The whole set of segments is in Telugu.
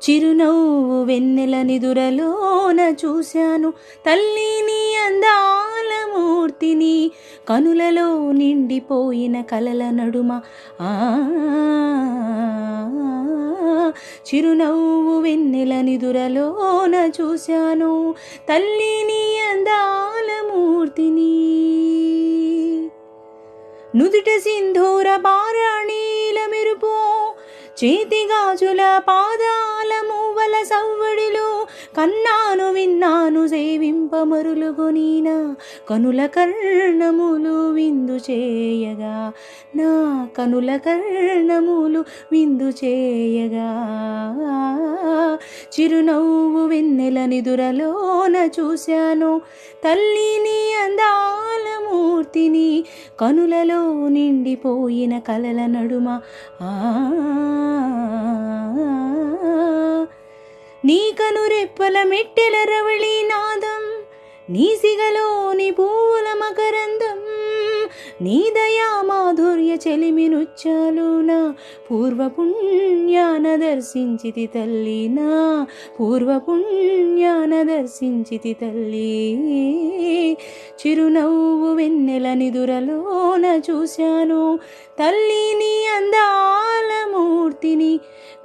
చిరునవ్వు వెన్నెల నిదురలోన చూశాను. తల్లిని అందాల మూర్తిని కనులలో నిండిపోయిన కలల నడుమ. ఆ చిరునవ్వు వెన్నెల నిదురలోన చూశాను. తల్లిని అందాల మూర్తిని నుదుట సింధూర పారాణీల మెరుపో చేతిగాజుల పాదాల మూవల సవ్వడిలో కన్నాను విన్నాను సేవింపమరులుగొనిన కనుల కర్ణములు విందు చేయగా నా కనుల కర్ణములు విందు చేయగా. చిరునవ్వు వెన్నెల నిదురలోన చూశాను. తల్లిని అందాల మూర్తిని కనులలో నిండిపోయిన కలల నడుమ. ఆ నీ కనురెప్పల మెట్టెల రవళి నాదం. నీ సిగలోని పువ్వుల మకరందం. నీ దయా మాధుర్య చెలిమి నృత్యాలు నా పూర్వ పుణ్యాన దర్శించితి తల్లి నా పూర్వ పుణ్యాన దర్శించితి తల్లి. చిరునవ్వు వెన్నెల నిదురలోన చూశాను. తల్లిని అందాల మూర్తిని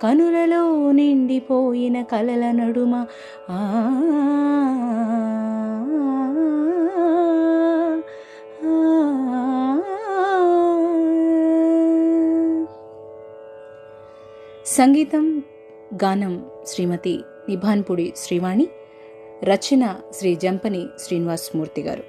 కనులలో నిండిపోయిన కలల నడుమ. ఆ సంగీతం గానం శ్రీమతి నిభాన్పుడి శ్రీవాణి రచన శ్రీ జంపని శ్రీనివాసమూర్తి గారు.